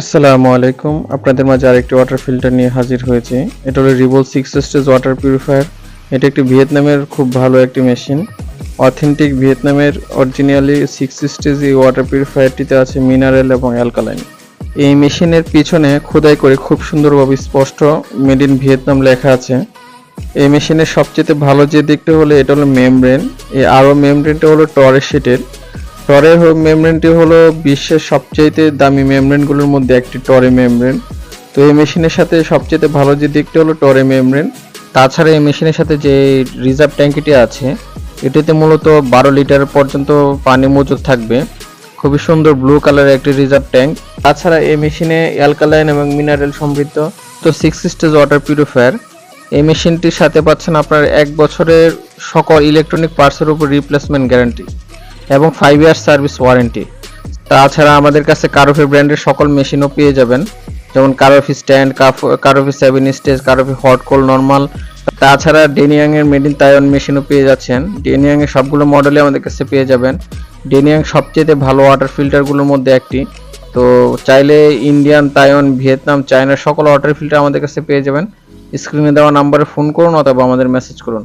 আসসালামু আলাইকুম। আপনাদের মাঝে আরেকটি ওয়াটার ফিল্টার নিয়ে হাজির হয়েছে। এটা হলো Revol six stage water purifier এটা একটি ভিয়েতনামের খুব ভালো একটি মেশিন অথেন্টিক ভিয়েতনামের অরিজিনালি সিক্স স্টেজ এই ওয়াটার পিউরিফায়ারটিতে আছে মিনারেল এবং অ্যালকালাইন এই মেশিনের পিছনে খোদাই করে খুব সুন্দরভাবে স্পষ্ট মেড ইন ভিয়েতনাম লেখা আছে। এই মেশিনের সবচেয়ে ভালো যে দিকটা হলো, এটা হলো মেমব্রেন এই আরও মেমব্রেনটা হলো টরের শিটের টরের মেমব্রেনটি হলো বিশ্বের সবচেয়ে দামি মেমব্রেনগুলোর মধ্যে একটি টরে মেমব্রেন। তো এই মেশিনের সাথে সবচেয়ে ভালো যে দিকটি হলো টরে মেমব্রেন। তাছাড়া এই মেশিনের সাথে যে রিজার্ভ ট্যাঙ্কিটি আছে, এটিতে মূলত বারো লিটার পর্যন্ত পানি মজুদ থাকবে। খুবই সুন্দর ব্লু কালারের একটি রিজার্ভ ট্যাঙ্ক। তাছাড়া এই মেশিনে অ্যালকালাইন এবং মিনারেল সমৃদ্ধ। তো সিক্স স্টেজ ওয়াটার পিউরিফায়ার। এই মেশিনটির সাথে পাচ্ছেন আপনার এক বছরের সকল ইলেকট্রনিক পার্টসের উপর রিপ্লেসমেন্ট গ্যারান্টি। এবং ফাইভ ইয়ার্স সার্ভিস ওয়ারেন্টি তাছাড়া আমাদের কাছে কারোফি ব্র্যান্ডের সকল মেশিনও পেয়ে যাবেন। যেমন Karofi stand Karofi seven stage Karofi hot cold normal তাছাড়া ডেনিয়াং এর মেড ইন তাইওয়ান মেশিনও পেয়ে যাচ্ছেন। ডেনিয়াং এর সবগুলো মডেলই আমাদের কাছে পেয়ে যাবেন। ডেনিয়াং সবচেয়ে ভালো ওয়াটার ফিল্টারগুলোর মধ্যে একটি। তো চাইলে ইন্ডিয়ান তাইওয়ান ভিয়েতনাম চায়নার সকল ওয়াটার ফিল্টার আমাদের কাছে পেয়ে যাবেন। স্ক্রিনে দেওয়া নাম্বারে ফোন করুন অথবা আমাদের মেসেজ করুন।